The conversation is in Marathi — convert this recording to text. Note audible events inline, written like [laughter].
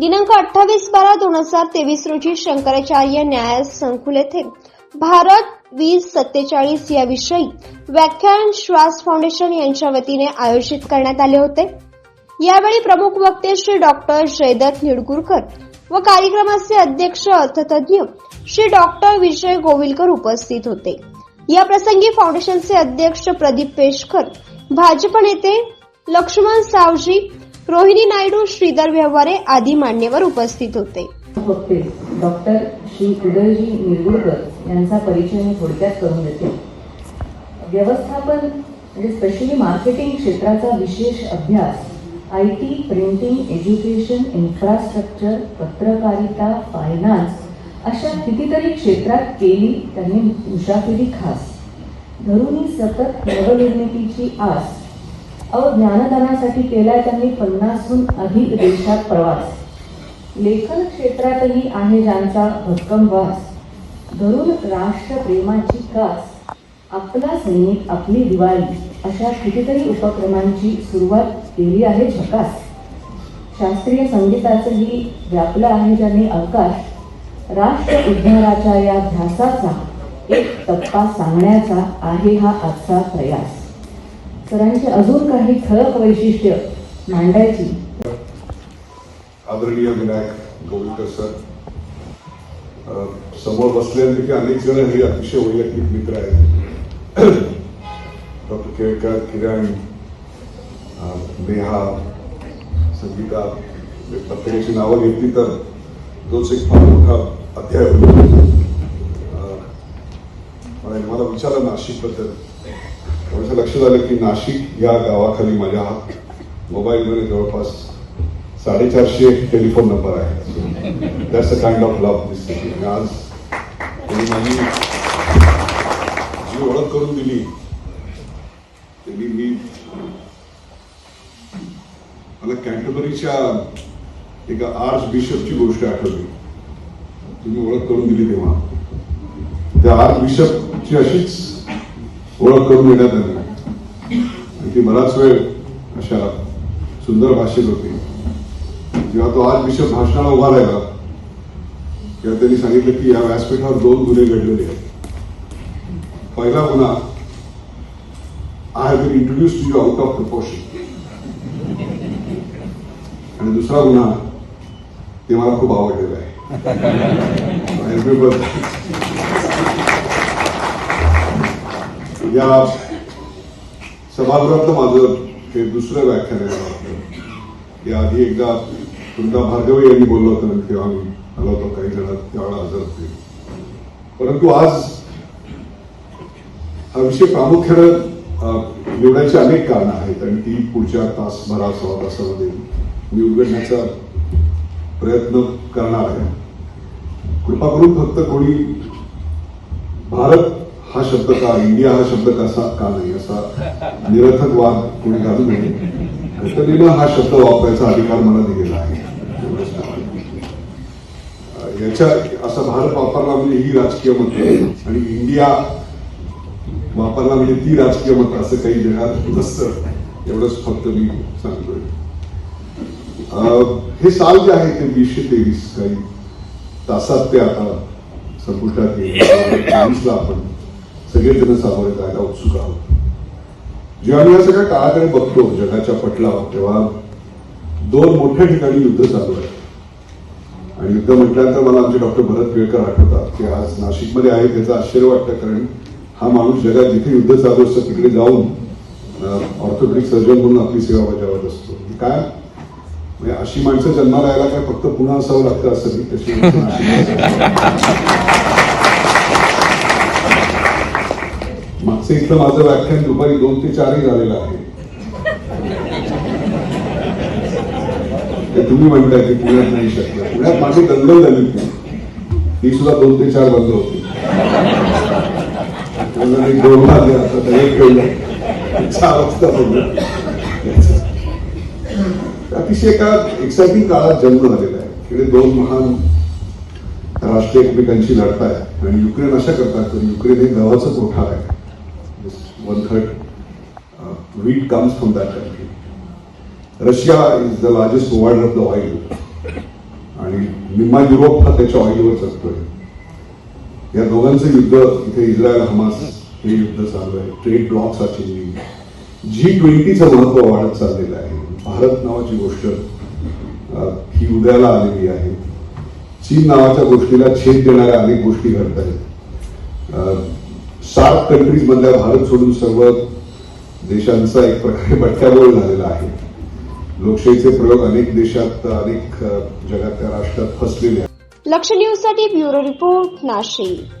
दिनांक अठ्ठावीस बारा दोन हजार तेवीस रोजी शंकराचार्य न्याय संकुल येथे भारत वीस सत्तेचाळीस या विषयी व्याख्यान श्वास फाउंडेशन यांच्या वतीने आयोजित करण्यात आले होते. यावेळी प्रमुख वक्ते श्री डॉक्टर जयदत्त निडगुरकर व कार्यक्रमाचे अध्यक्ष अर्थतज्ञ श्री डॉक्टर विजय गोविलकर उपस्थित होते. या प्रसंगी फाउंडेशनचे अध्यक्ष प्रदीप पेशकर भाजप नेते लक्ष्मण सावजी रोहिणी नायडू श्रीधर व्यवहारे आदी मान्यवर उपस्थित होते. डॉक्टर श्री उदयजी निरगुडकर यांचा परिचय मी थोडक्यात करून देते. व्यवस्थापन म्हणजे स्पेशली मार्केटिंग क्षेत्राचा विशेष अभ्यास I T printing education infrastructure पत्रकारिता फायनान्स अशा कितीतरी क्षेत्रात केली त्यांनी मुसाफिरी खास. धरुनी सतत नवनिर्मितीची आस अहो ज्ञानदानासाठी केलाय त्यांनी पन्नासहून अधिक देशात प्रवास. लेखन क्षेत्रातही आहे ज्यांचा भक्कम वास धरून राष्ट्रप्रेमाची कास. आपला सैनिक आपली दिवाळी अशा कितीतरी उपक्रमांची सुरुवात केली आहे झकास. शास्त्रीय संगीताचंही व्यापलं आहे ज्यांनी अवकाश. राष्ट्र उद्धाराच्या या ध्यासाचा एक टप्पा सांगण्याचा आहे हा आजचा प्रयास. सरांची अजून काही ठळक वैशिष्ट्य मांडायची. आदरणीय विनायक गोविलकर सर समोर बसल्यापैकी अनेक जण हे अतिशय वैयक्तिक मित्र आहेत. [clears throat] डॉक्टर केळकर किरण नेहा संगीता प्रत्येकाची नावं घेतली तर तोच एक फार मोठा अध्याय होतो. मला मला विचारलं नाशिकबद्दल. थोडंसं लक्षात झालं की नाशिक या गावाखाली माझ्या मोबाईलमध्ये जवळपास साडेचारशे टेलिफोन नंबर आहे that's a kind of love this city आज त्यांनी माझी जी ओळख करून दिली त्यांनी मी मला कॅन्टबरीच्या एका आर्च बिशपची गोष्ट आठवली. तुम्ही ओळख करून दिली तेव्हा. त्या आर्च बिशपची अशीच ओळख करून देण्यात आली. आणि ती बराच वेळ अशा सुंदर भाषेत होती जेव्हा तो आज विषय भाषणाला उभा राहिला तेव्हा त्यांनी सांगितलं की या व्यासपीठावर दोन गुन्हे घडलेले आहेत. पहिला गुन्हा I have been introduce to you out of proportion आणि दुसरा गुन्हा ते मला खूप आवडलेलं आहे. [laughs] या सभागृहातलं माझं हे दुसरं व्याख्यान आहे वाटतं. या आधी एकदा तुमचा भार्गवे यांनी बोललं होतं तेव्हा मी आलो होतो काही जणात त्यावेळेला हजर होते परंतु आज हा विषय प्रामुख्यानं निवडायची अनेक कारणं आहेत आणि ती पुढच्या तासभरा सव्वा तासामध्ये मी उलगडण्याचा प्रयत्न करणार आहे कृपा करून फक्त कोणी भारत हा शब्द का? इंडिया हा शब्द कसा? का नाही? असा निरर्थक वाद कोणी घालू नये. घटनेनं हा शब्द वापरायचा अधिकार मला दिलेला आहे. याच्या असा भारत वापरला म्हणजे ही राजकीय मत आणि इंडिया वापरला म्हणजे ती राजकीय मत असं काही जगात नसतं. एवढंच फक्त मी सांगतोय. हे साल जे आहे ते वीसशे तेवीस काही तासात ते आता संपुष्टात येईल. आपण सगळेजण सामोरे जायला उत्सुक आहोत. जेव्हा मी या सगळ्या काळाकडे बघतो जगाच्या पटलावर तेव्हा दोन मोठ्या ठिकाणी युद्ध चालू आहे. आणि युद्ध म्हटल्यानंतर मला आमचे डॉक्टर भरत केळकर आठवतात की आज नाशिकमध्ये आहे त्याचं आश्चर्य वाटतं कारण हा माणूस जगात जिथे युद्ध चालू असतं तिकडे जाऊन ऑर्थोपेडिक सर्जन म्हणून आपली सेवा बजावत असतो. काय? म्हणजे अशी माणसं जन्माला यायला काय फक्त पुन्हा असावं लागतं असं तशी इथलं माझं व्याख्यान दुपारी दोन ते चारही झालेलं आहे. ते तुम्ही म्हणताय की पुण्यात नाही शक्य. पुण्यात माझी दंगल झाली होती. ती सुद्धा दोन ते चार बंद होती. दोन वाजले एक कळलं चार वाजता बंद अतिशय एका एक्साइटिंग काळात जन्म झालेला आहे. इकडे दोन महान राष्ट्र एकमेकांशी लढताय. आणि युक्रेन अशा करतात तर युक्रेन हे गव्हाचं मोठा आहे. One third uh, wheat comes from that country. Russia is the largest provider of the oil आणि निम्मा युरोप हा त्याच्या ऑइलवर चालतोय या दोघांचं युद्ध इथे इस्रायल हमास हे युद्ध चालू आहे. Trade blocks are changing G ट्वेंटीचं महत्त्व वाढत चाललेलं आहे. भारत नावाची गोष्ट ही उदयाला आलेली आहे. चीन नावाच्या गोष्टीला छेद देणाऱ्या अनेक गोष्टी घडत आहेत. सार्क कंट्रीज मधल्या भारत सोडून सर्व देशांचा एक प्रकारे बटक्याबोळ झालेला आहे. लोकशाहीचे प्रयोग अनेक देशात अनेक जगातल्या राष्ट्रात फसलेले आहेत. लक्ष न्यूजसाठी ब्युरो रिपोर्ट नाशिक.